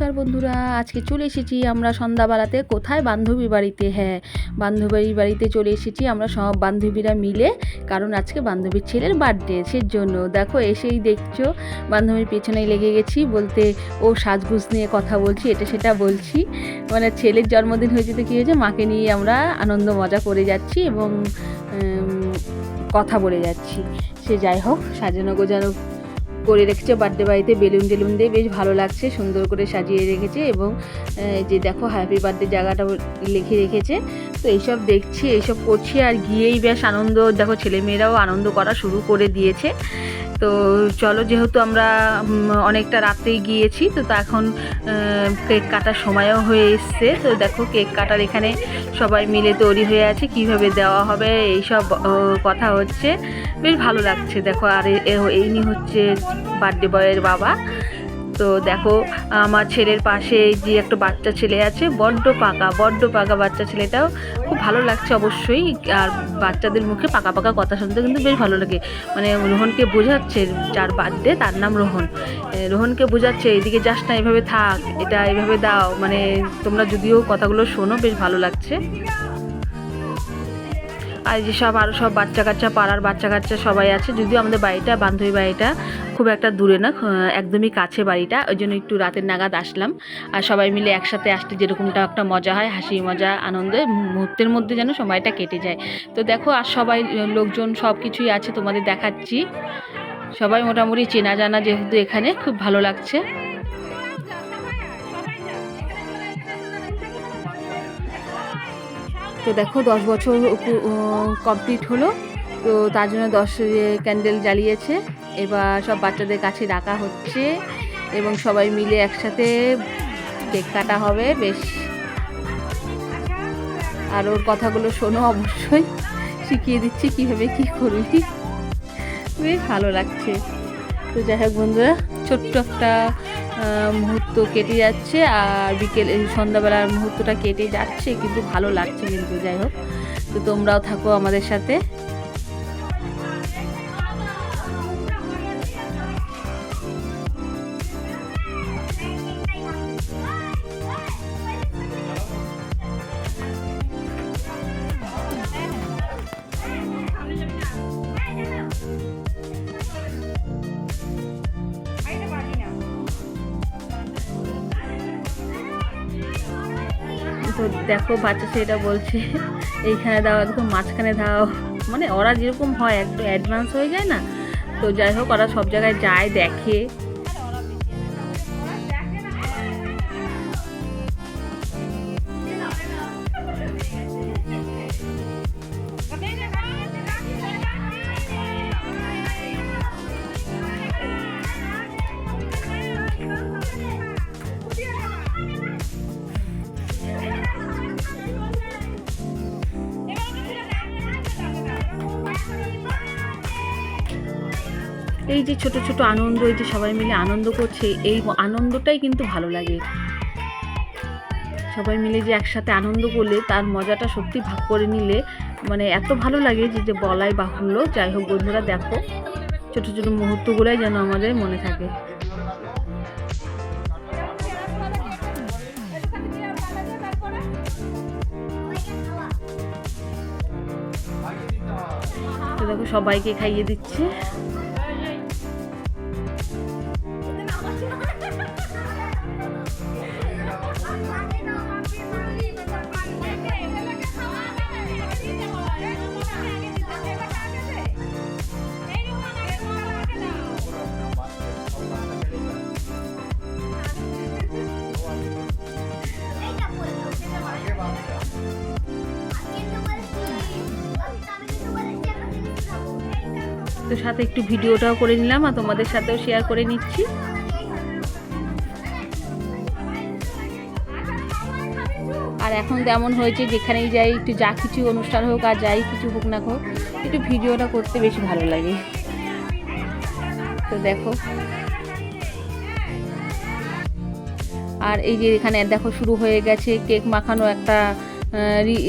নমস্কার বন্ধুরা, আজকে চলে এসেছি আমরা সন্ধ্যাবেলাতে। কোথায়? বান্ধবী বাড়িতে হ্যাঁ। বান্ধবীর বাড়িতে চলে এসেছি আমরা সব বান্ধবীরা মিলে, কারণ আজকে বান্ধবীর ছেলের বার্থডে সের জন্য দেখো, এসেই দেখছ, বান্ধবীর পেছনেই লেগে গেছি, বলতে ও সাজগুজ নিয়ে কথা বলছি, এটা সেটা বলছি। মানে ছেলের জন্মদিন হয়েছে তো কী হয়েছে, মাকে নিয়ে আমরা আনন্দ মজা করে যাচ্ছি এবং কথা বলে যাচ্ছি। সে যাই হোক, সাজানো গোজানো করে রেখেছে বার্থডে বাড়িতে বেলুন টেলুন দিয়ে বেশ ভালো লাগছে, সুন্দর করে সাজিয়ে রেখেছে এবং যে দেখো হ্যাপি বার্থডে জায়গাটা লিখে রেখেছে। তো এইসব দেখছি, এইসব করছি আর গিয়েই বেশ আনন্দ, দেখো ছেলেমেয়েরাও আনন্দ করা শুরু করে দিয়েছে। তো চলো, যেহেতু আমরা অনেকটা রাতেই গিয়েছি, তো তা এখন কেক কাটার সময়ও হয়ে এসছে। তো দেখো, কেক কাটার এখানে সবাই মিলে তৈরি হয়ে আছে, কীভাবে দেওয়া হবে, এইসব কথা হচ্ছে। বেশ ভালো লাগছে, দেখো। আর এ- এ- হচ্ছে বার্থডে বয়ের বাবা। তো দেখো, আমার ছেলের পাশে যে একটা বাচ্চা ছেলে আছে, বড্ড পাকা বড্ড পাকা বাচ্চা ছেলেটাও খুব ভালো লাগছে অবশ্যই। আর বাচ্চাদের মুখে পাকা পাকা কথা শুনতে কিন্তু বেশ ভালো লাগে। মানে রোহনকে বোঝাচ্ছে যার বার্থডে, তার নাম রোহন। রোহনকে বোঝাচ্ছে, এদিকে যাস না, এভাবে থাক, এটা এভাবে দাও। মানে তোমরা যদিও কথাগুলো শোনো, বেশ ভালো লাগছে। আর যে সব আরও সব বাচ্চা কাচ্চা, পাড়ার বাচ্চা কাচ্চা সবাই আছে। যদিও আমাদের বাড়িটা, বান্ধবী বাড়িটা খুব একটা দূরে না একদমই কাছে বাড়িটা। ওই জন্য একটু রাতের নাগাদ আসলাম। আর সবাই মিলে একসাথে আসতে যেরকমটা একটা মজা হয়, হাসি, মজা, আনন্দে মুহূর্তের মধ্যে যেন সময়টা কেটে যায়। তো দেখো, আর সবাই, লোকজন সব কিছুই আছে, তোমাদের দেখাচ্ছি। সবাই মোটামুটি চেনা জানা যেহেতু এখানে, খুব ভালো লাগছে। তো দেখো, দশ বছর কমপ্লিট হলো। তো তার জন্য দশ ক্যান্ডেল জ্বালিয়েছে। এবার সব বাচ্চাদের কাছে ডাকা হচ্ছে এবং সবাই মিলে একসাথে কেক কাটা হবে, বেশ। আর ওর কথাগুলো শোনো, অবশ্যই। শিখিয়ে দিচ্ছি কীভাবে কী করবি। বেশ ভালো লাগছে। তো যাই হোক বন্ধুরা, ছোট্ট একটা মুহূর্ত কেটে যাচ্ছে আর বিকেল সন্ধ্যাবেলার মুহূর্তটা কেটে যাচ্ছে, কিন্তু ভালো লাগছে কিন্তু, যাই হোক। তো তোমরাও থাকো আমাদের সাথে। তো দেখো বাচ্চা সেটা বলছে, এইখানে দাও একদম মাঝখানে দাও। মানে ওরা যেরকম হয়, একটু অ্যাডভান্স হয়ে যায় না। তো যাই হোক, ওরা সব জায়গায় যায়, দেখে। এই যে ছোট ছোট আনন্দ, এই যে সবাই মিলে আনন্দ করছে, এই আনন্দটাই কিন্তু ভালো লাগে। সবাই মিলে যে একসাথে আনন্দ করলে, তার মজাটা সত্যি ভাগ করে নিলে মানে এত ভালো লাগে যে যে বলাই বাহুল্য। যাই হোক বন্ধুরা, দেখো, ছোট ছোট মুহূর্তগুলোই যেন আমাদের মনে থাকে। দেখো, সবাইকে খাইয়ে দিচ্ছে। তো সাথে একটু ভিডিওটাও করে নিলাম আর তোমাদের সাথেও শেয়ার করে নিচ্ছি। আর এখন তেমন হয়েছে, যেখানেই যাই, একটু যা কিছু অনুষ্ঠান হোক আর যাই কিছু হোক না হোক, একটু ভিডিওটা করতে বেশি ভালো লাগে। তো দেখো। আর এই যে এখানে দেখো, শুরু হয়ে গেছে, কেক মাখানো একটা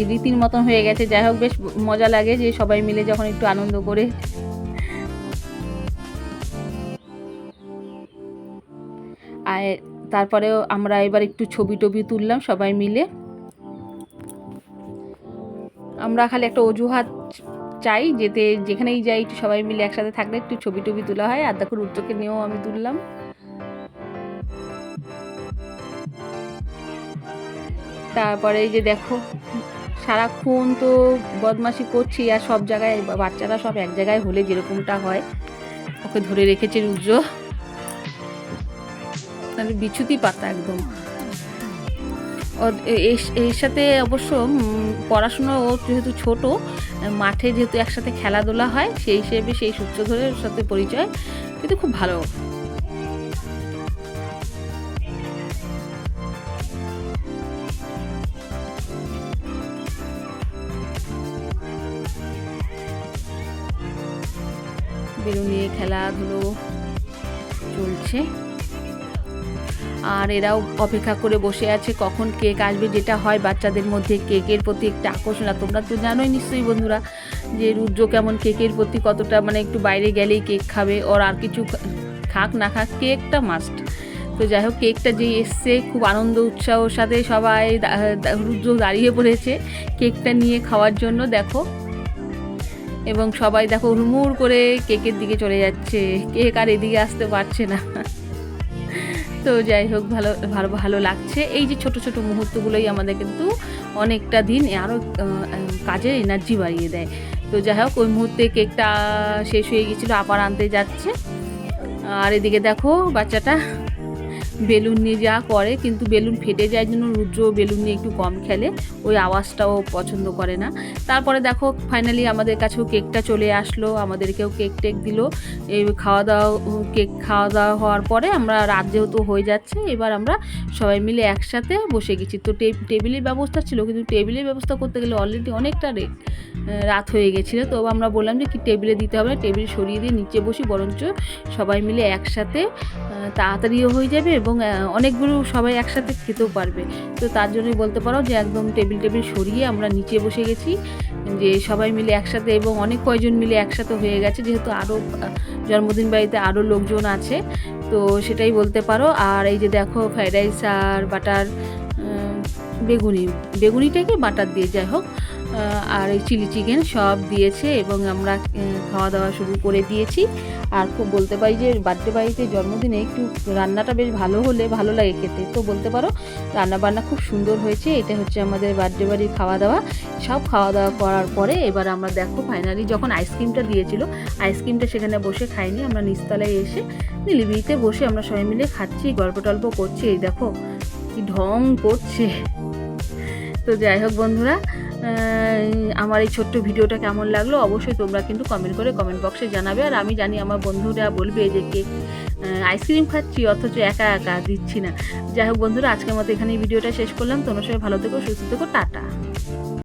রীতির মতন হয়ে গেছে। যাই হোক, বেশ মজা লাগে যে সবাই মিলে যখন একটু আনন্দ করে তারপরেও আমরা এবার একটু ছবি টবি তুললাম সবাই মিলে। আমরা খালি একটা অজুহাত চাই যেতে, যেখানেই যাই একটু সবাই মিলে একসাথে থাকলে একটু ছবি টবি তোলা হয় আর দেখো রুদ্রকে নিয়েও আমি তুললাম। তারপরে যে দেখো, সারাক্ষণ তো বদমাশি করছি আর সব জায়গায় বাচ্চারা সব এক জায়গায় হলে যেরকমটা হয়, ওকে ধরে রেখেছে রুদ্র। মানে বিছুতি পাতা একদম। এর- সাথে অবশ্য পড়াশুনো ও যেহেতু ছোট, মাঠে যেহেতু একসাথে খেলাধুলা হয়, সেই হিসেবে সেই সূত্র ধরে ওর সাথে পরিচয় কিন্তু খুব ভালো। বেলুন নিয়ে খেলাধুলো চলছে। আর এরাও অপেক্ষা করে বসে আছে কখন কেক আসবে, যেটা হয় বাচ্চাদের মধ্যে কেকের প্রতি একটা আকর্ষণ। আর তোমরা তো জানোই নিশ্চয়ই বন্ধুরা যে রুদ্র কেমন কেকের প্রতি কতটা মানে একটু বাইরে গেলেই কেক খাবে, ওর আর কিছু খাক না খাক, কেকটা মাস্ট তো যাই হোক, কেকটা যে এসছে, খুব আনন্দ, উৎসাহর সাথে সবাই রুদ্র দাঁড়িয়ে পড়েছে কেকটা নিয়ে খাওয়ার জন্য, দেখো। এবং সবাই দেখো হুড়মুড় করে কেকের দিকে চলে যাচ্ছে, কেক আর এদিকে আসতে পারছে না। তো যাই হোক, ভালো ভালো ভালো লাগছে। এই যে ছোট ছোট মুহূর্তগুলোই আমাদের কিন্তু অনেকটা দিন আরও কাজের এনার্জি বাড়িয়ে দেয়। তো যাই হোক, ওই মুহূর্তে কেকটা শেষ হয়ে গেছিল আবার আনতে যাচ্ছে। আর এদিকে দেখো, বাচ্চাটা বেলুন নিয়ে যা করে, কিন্তু বেলুন ফেটে যায় জন্য রুদ্র বেলুন নিয়ে একটু কম খেলে। ওই আওয়াজটাও পছন্দ করে না। তারপরে দেখো ফাইনালি আমাদের কাছেও কেকটা চলে আসলো। আমাদেরকেও কেক টেক দিল। এই খাওয়া দাওয়া, কেক খাওয়া দাওয়া হওয়ার পরে আমরা রাত যেহেতু হয়ে যাচ্ছে, এবার আমরা সবাই মিলে একসাথে বসে গেছি। তো টেবিলের ব্যবস্থা ছিল, কিন্তু টেবিলের ব্যবস্থা করতে গেলে অলরেডি অনেকটা রাত হয়ে গেছিল। তো আমরা বললাম যে কি টেবিলে দিতে হবে না, টেবিল সরিয়ে দিয়ে নিচে বসি, বরঞ্চ সবাই মিলে একসাথে তাড়াতাড়িও হয়ে যাবে এবং অনেকগুলো সবাই একসাথে খেতেও পারবে। তো তার জন্যই বলতে পারো যে একদম টেবিল টেবিল সরিয়ে আমরা নিচে বসে গেছি, যে সবাই মিলে একসাথে এবং অনেক কয়জন মিলে একসাথে হয়ে গেছে, যেহেতু আরও জন্মদিন বাড়িতে আরও লোকজন আছে। তো সেটাই বলতে পারো। আর এই যে দেখো ফ্রাইড রাইস আর বাটার বেগুনি, বেগুনিটাকে বাটার দিয়ে, যাই হোক। আর এই চিলি চিকেন সব দিয়েছে এবং আমরা খাওয়া দাওয়া শুরু করে দিয়েছি। আর খুব বলতে পারি যে বার্থডে বাড়িতে জন্মদিনে একটু রান্নাটা বেশ ভালো হলে ভালো লাগে খেতে। তো বলতে পারো রান্না বান্না খুব সুন্দর হয়েছে। এটা হচ্ছে আমাদের বার্থডে বাড়ির খাওয়া দাওয়া সব খাওয়া দাওয়া করার পরে এবার আমরা দেখো ফাইনালি যখন আইসক্রিমটা দিয়েছিল আইসক্রিমটা সেখানে বসে খাইনি। আমরা নিচতলায় এসে নিলিবিলিতে বসে আমরা সবাই মিলে খাচ্ছি গল্প টল্প করছি। এই দেখো কি ঢং করছে। তো যাই হোক বন্ধুরা আমার এই ছোট্ট ভিডিওটা কেমন লাগল অবশ্যই তোমরা কিন্তু কমেন্ট করে কমেন্ট বক্সে জানাবে। আর আমি জানি আমার বন্ধুরা বলবে যে, কে আইসক্রিম খাচ্ছি, অথচ একা একা দিচ্ছি না। যাই হোক বন্ধুরা, আজকের মতো এখানে ভিডিওটা শেষ করলাম। তোমরা সবাই ভালো থেকো, সুস্থ থেকো, টাটা।